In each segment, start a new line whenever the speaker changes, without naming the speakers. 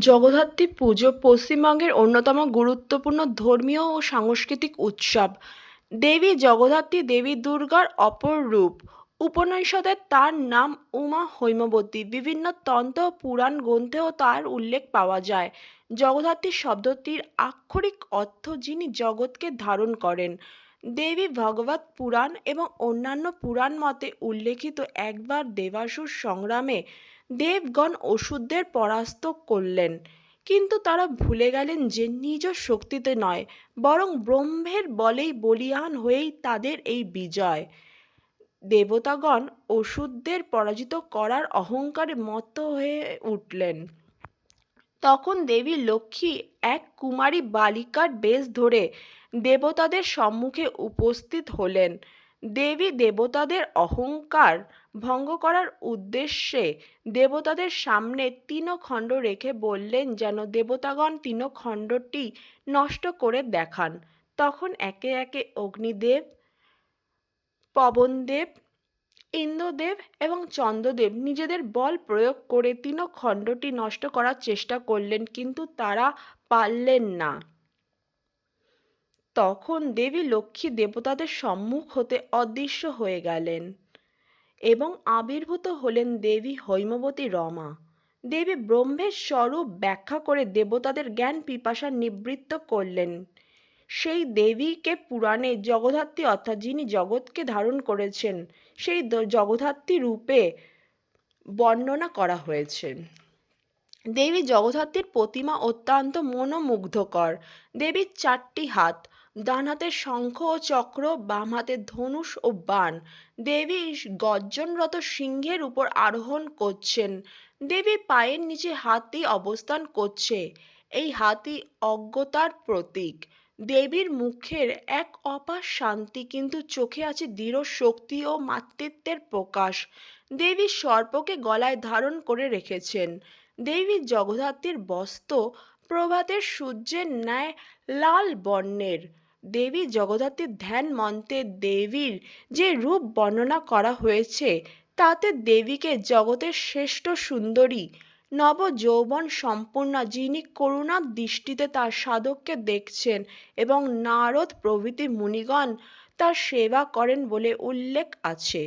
জগদ্ধাত্রী পুজো পশ্চিমবঙ্গের অন্যতম গুরুত্বপূর্ণ ধর্মীয় ও সাংস্কৃতিক উৎসব। দেবী জগদ্ধাত্রী দেবী দুর্গার অপর রূপ। উপনিষদে তার নাম উমা হৈমবতী। বিভিন্ন তন্ত্র পুরাণ গ্রন্থেও তার উল্লেখ পাওয়া যায়। জগদ্ধাত্রী শব্দটির আক্ষরিক অর্থ যিনি জগৎকে ধারণ করেন। দেবী ভগবত পুরাণ এবং অন্যান্য পুরাণ মতে উল্লেখিত একবার দেবাসুর সংগ্রামে দেবগণ অসুরদের পরাস্ত করলেন। কিন্তু তারা ভুলে গেলেন যে নিজ শক্তিতে নয়, বরং ব্রহ্মের বলেই বলিয়ান হয়েই তাদের এই বিজয়। দেবতাগণ অসুরদের পরাজিত করার অহংকারে মত্ত হয়ে উঠলেন। তখন দেবী লক্ষ্মী এক কুমারী বালিকার বেশ ধরে দেবতাদের সম্মুখে উপস্থিত হলেন। দেবী দেবতাদের অহংকার ভঙ্গ করার উদ্দেশ্যে দেবতাদের সামনে তৃণখণ্ড রেখে বললেন যেন দেবতাগণ তৃণখণ্ডটি নষ্ট করে দেখান। তখন একে একে অগ্নিদেব, পবনদেব, ইন্দ্রদেব এবং চন্দ্রদেব নিজেদের বল প্রয়োগ করে তৃণখণ্ডটি নষ্ট করার চেষ্টা করলেন কিন্তু তারা পারলেন না। তখন দেবী লক্ষ্মী দেবতাদের সম্মুখ হতে অদৃশ্য হয়ে গেলেন। এবং আবির্ভূত হলেন দেবী হৈমবতী রমা। দেবী ব্রহ্মের স্বরূপ ব্যাখ্যা করে দেবতাদের জ্ঞান পিপাসা নিবৃত্ত করলেন। সেই দেবীকে পুরাণে জগদ্ধাত্রী অর্থাৎ যিনি জগৎকে ধারণ করেছেন, সেই জগদ্ধাত্রী রূপে বর্ণনা করা হয়েছে। দেবী জগদ্ধাত্রীর প্রতিমা অত্যন্ত মনোমুগ্ধকর। দেবীর চারটি হাত ডান হাতে শঙ্খ ও চক্র, বাম হাতে ধনুষ ও বাণ। দেবী গর্জনরত সিংহের উপর আরোহণ করছেন। দেবী পায়ের নিচে হাতি অবস্থান করছে। এই হাতি অজ্ঞতার প্রতীক। দেবীর মুখের এক অপার শান্তি কিন্তু চোখে আছে দৃঢ় শক্তি ও মাতৃত্বের প্রকাশ। দেবী সর্পকে গলায় ধারণ করে রেখেছেন। দেবী জগদ্ধাত্রীর বস্ত্র প্রভাতের সূর্যের ন্যায় লাল বর্ণের। দেবী জগদ্ধাত্রীর ধ্যান মন্ত্রে দেবীর যে রূপ বর্ণনা করা হয়েছে, তাতে দেবীকে জগতের শ্রেষ্ঠ সুন্দরী নব যৌবন সম্পূর্ণ যিনি করুণার দৃষ্টিতে তার সাধককে দেখছেন এবং নারদ প্রভৃতি মুনিগণ তার সেবা করেন বলে উল্লেখ আছে।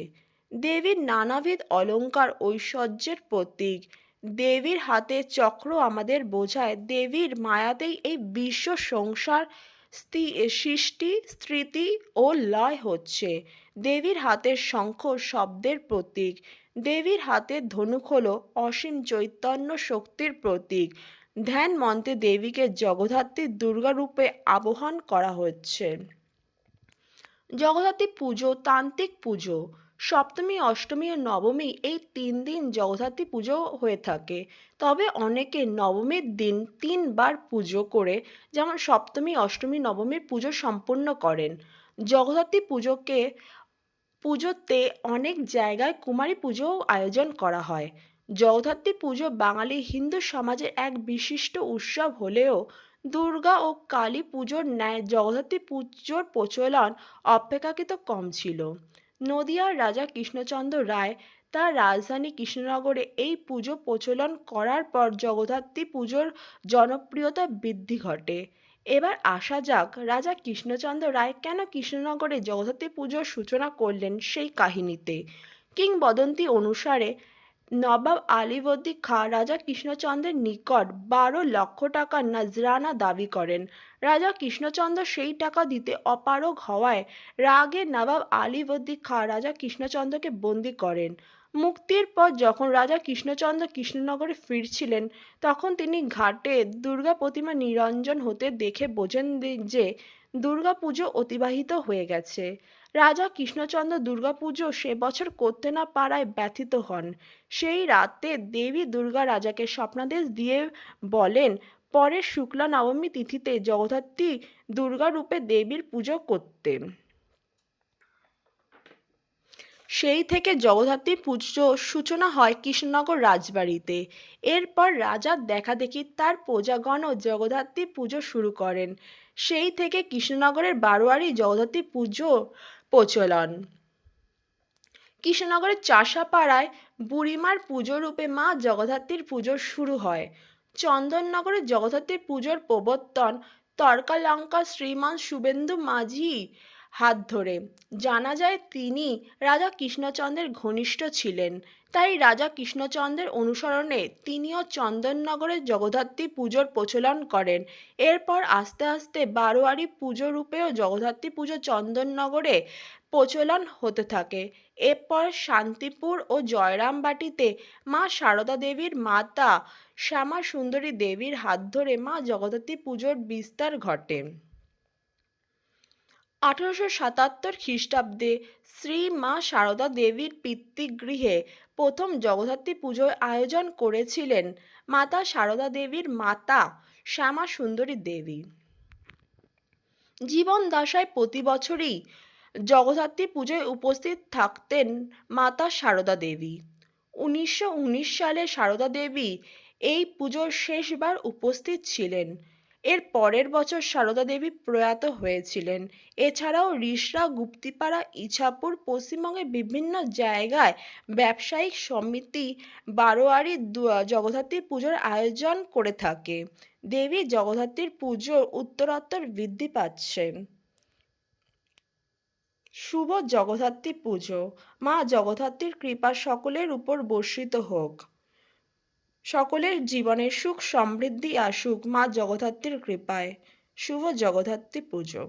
দেবীর নানাবিধ অলঙ্কার ঐশ্বর্যের প্রতীক। দেবীর হাতে চক্র আমাদের বোঝায়, দেবীর মায়াতেই এই বিশ্ব সংসার সৃষ্টি, স্মৃতি ও লয় হচ্ছে। দেবীর হাতের শঙ্খ শব্দের প্রতীক। দেবীর হাতের ধনুক হল অসীম চৈতন্য শক্তির প্রতীক। ধ্যান মন্ত্রে দেবীকে জগদ্ধাত্রী দুর্গা রূপে আবাহন করা হচ্ছে। জগদ্ধাত্রী পুজো, তান্ত্রিক পুজো। সপ্তমী, অষ্টমী ও নবমী এই তিন দিন জগদ্ধাত্রী পুজো হয়ে থাকে। তবে অনেকে নবমীর দিন তিনবার পুজো করে, যেমন সপ্তমী, অষ্টমী, নবমীর পুজো সম্পূর্ণ করেন। জগদ্ধাত্রী পুজোকে, পুজোতে অনেক জায়গায় কুমারী পুজোও আয়োজন করা হয়। জগদ্ধাত্রী পুজো বাঙালি হিন্দু সমাজের এক বিশিষ্ট উৎসব হলেও দুর্গা ও কালী পুজোর ন্যায় জগদ্ধাত্রী পুজোর প্রচলন অপেক্ষাকৃত কম ছিল। নদিয়ার রাজা কৃষ্ণচন্দ্র রায় তার রাজধানী কৃষ্ণনগরে এই পুজো প্রচলন করার পর জগদ্ধাত্রী পুজোর জনপ্রিয়তা বৃদ্ধি ঘটে। এবার আসা যাক রাজা কৃষ্ণচন্দ্র রায় কেন কৃষ্ণনগরে জগদ্ধাত্রী পুজোর সূচনা করলেন সেই কাহিনীতে। কিংবদন্তি অনুসারে নবাব আলীবর্দী খাঁ, রাজা কৃষ্ণচন্দ্রের নিকট বারো লক্ষ টাকা নজরানা দাবি করেন। রাজা কৃষ্ণচন্দ্র সেই টাকা দিতে অপারগ হওয়ায় রাগে নবাব আলীবর্দী খাঁ, রাজা কৃষ্ণচন্দ্রকে বন্দি করেন। মুক্তির পর যখন রাজা কৃষ্ণচন্দ্র কৃষ্ণনগরে ফিরছিলেন, তখন তিনি ঘাটে দুর্গা প্রতিমা নিরঞ্জন হতে দেখে বোঝেন যে দুর্গা পুজো অতিবাহিত হয়ে গেছে। রাজা কৃষ্ণচন্দ্র দুর্গাপুজো সে বছর করতে না পারায় ব্যথিত হন। সেই রাতে দেবী দুর্গা রাজাকে স্বপ্নাদেশ দিয়ে বলেন পরের শুক্লা নবমী তিথিতে জগদ্ধাত্রী দুর্গা রূপে দেবীর পুজো করতে। সেই থেকে জগদ্ধাত্রী পুজোর সূচনা হয় কৃষ্ণনগর রাজবাড়িতে। এরপর রাজার দেখাদেখি তার প্রজাগণও জগদ্ধাত্রী পুজো শুরু করেন। সেই থেকে কৃষ্ণনগরের বারোয়ারি জগদ্ধাত্রী পুজো প্রচলন। কৃষ্ণনগরের চাষাপাড়ায় বুড়িমার পুজো রূপে মা জগদ্ধাত্রীর পুজো শুরু হয়। চন্দননগরে জগদ্ধাত্রী পুজোর প্রবর্তন তর্কালঙ্কা শ্রীমান শুভেন্দু মাঝি হাত ধরে। জানা যায়, তিনি রাজা কৃষ্ণচন্দ্রের ঘনিষ্ঠ ছিলেন। তাই রাজা কৃষ্ণচন্দ্রের অনুসরণে তিনিও চন্দননগরে জগদ্ধাত্রী পুজোর প্রচলন করেন। এরপর আস্তে আস্তে বারোয়ারি পুজো রূপেও জগদ্ধাত্রী পুজো চন্দননগরে প্রচলন হতে থাকে। এরপর শান্তিপুর ও জয়রামবাটিতে মা সারদা দেবীর মাতা শ্যামা সুন্দরী দেবীর হাত ধরে মা জগদ্ধাত্রী পুজোর বিস্তার ঘটে। আঠারোশো সাতাত্তর খ্রিস্টাব্দে শ্রী মা সারদা দেবীর পিতৃগৃহে প্রথম জগদ্ধাত্রী পুজোর আয়োজন করেছিলেন মাতা সারদা দেবীর মাতা শ্যামা সুন্দরী দেবী। জীবন দশায় প্রতি বছরই জগদ্ধাত্রী পুজোয় উপস্থিত থাকতেন মাতা সারদা দেবী। উনিশশো উনিশ সালে সারদা দেবী এই পুজোর শেষবার উপস্থিত ছিলেন। এর পরের বছর সারদা দেবী প্রয়াত হয়েছিলেন। এছাড়াও রিষড়া গুপ্তিপাড়া, ইছাপুর, পশ্চিমবঙ্গের বিভিন্ন জায়গায় ব্যবসায়িক সমিতি, বারোয়ারি জগদ্ধাত্রী পুজোর আয়োজন করে থাকে। দেবী জগদ্ধাত্রীর পুজো উত্তরোত্তর বৃদ্ধি পাচ্ছে। শুভ জগদ্ধাত্রী পুজো। মা জগদ্ধাত্রীর কৃপা সকলের উপর বর্ষিত হোক। সকলের জীবনে সুখ সমৃদ্ধি আসুক মা জগদ্ধাত্রীর কৃপায়। শুভ জগদ্ধাত্রী পুজো।